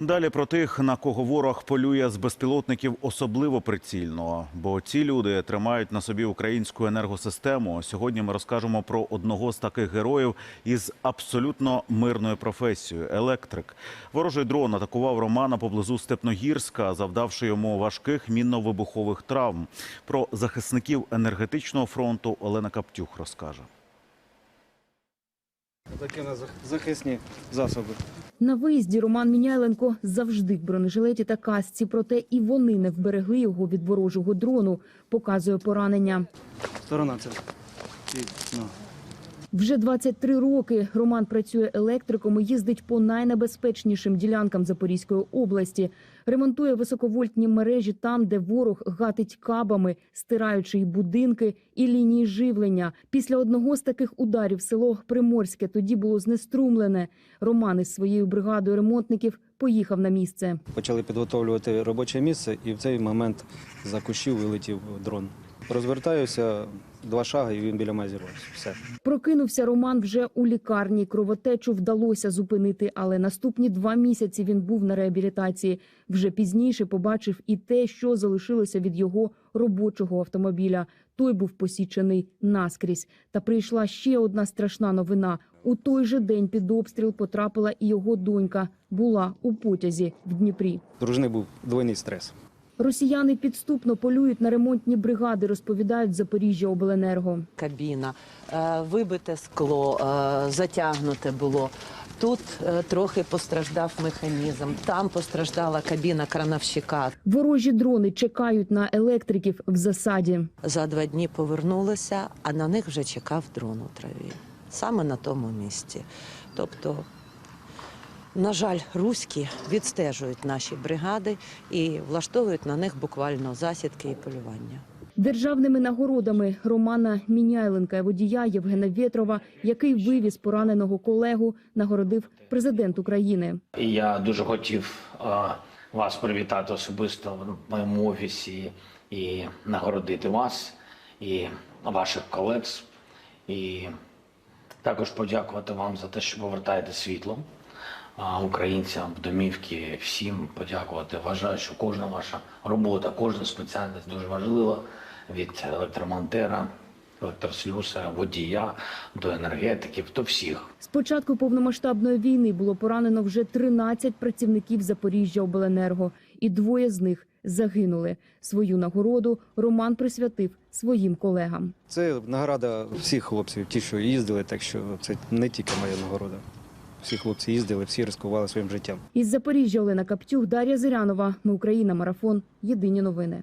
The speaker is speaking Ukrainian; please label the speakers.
Speaker 1: Далі про тих, на кого ворог полює з безпілотників особливо прицільно, бо ці люди тримають на собі українську енергосистему. Сьогодні ми розкажемо про одного з таких героїв із абсолютно мирною професією електрик. Ворожий дрон атакував Романа поблизу Степногірська, завдавши йому важких мінно-вибухових травм. Про захисників енергетичного фронту Олена Каптюх розкаже.
Speaker 2: Такі у захисні засоби.
Speaker 3: На виїзді Роман Міняйленко завжди в бронежилеті та касці, проте і вони не вберегли його від ворожого дрону, показує поранення.
Speaker 2: Сторона це.
Speaker 3: Вже 23 роки Роман працює електриком і їздить по найнебезпечнішим ділянкам Запорізької області. Ремонтує високовольтні мережі там, де ворог гатить кабами, стираючи й будинки і лінії живлення. Після одного з таких ударів село Приморське тоді було знеструмлене. Роман із своєю бригадою ремонтників поїхав на місце.
Speaker 2: Почали підготовлювати робоче місце, і в цей момент за кущів вилетів дрон. Розвертаюся, два шаги, і він біля мене зірвався. Все.
Speaker 3: Прокинувся Роман вже у лікарні. Кровотечу вдалося зупинити, але наступні два місяці він був на реабілітації. Вже пізніше побачив і те, що залишилося від його робочого автомобіля. Той був посічений наскрізь. Та прийшла ще одна страшна новина. У той же день під обстріл потрапила і його донька. Була у потязі в Дніпрі.
Speaker 2: Дружини був двойний стрес.
Speaker 3: Росіяни підступно полюють на ремонтні бригади, розповідають Запоріжжя Обленерго.
Speaker 4: кабіна, е, вибите скло, е, затягнуте було. Тут е, трохи постраждав механізм, там постраждала кабіна крановщика.
Speaker 3: Ворожі дрони чекають на електриків в засаді.
Speaker 4: За два дні повернулися, а на них вже чекав дрон у траві. Саме на тому місці. Тобто, на жаль, руські відстежують наші бригади і влаштовують на них буквально засідки і полювання.
Speaker 3: Державними нагородами Романа Міняйленка і водія Євгена Вєтрова, який вивіз пораненого колегу, нагородив президент України.
Speaker 5: Я дуже хотів вас привітати особисто в моєму офісі і нагородити вас і ваших колег. І також подякувати вам за те, що повертаєте світло українцям в домівки. Всім подякувати. Вважаю, що кожна ваша робота, кожна спеціальність дуже важлива від електромонтера, електрослюсара, водія до енергетиків, до всіх.
Speaker 3: З початку повномасштабної війни було поранено вже 13 працівників Запоріжжя Обленерго, і двоє з них загинули. Свою нагороду Роман присвятив своїм колегам.
Speaker 2: Це нагорода всіх хлопців, ті, що їздили, так що це не тільки моя нагорода. Всі хлопці їздили, всі ризикували своїм життям.
Speaker 3: Із Запоріжжя Олена Каптюх, Дар'я Зирянова. Ми Україна. Марафон. Єдині новини.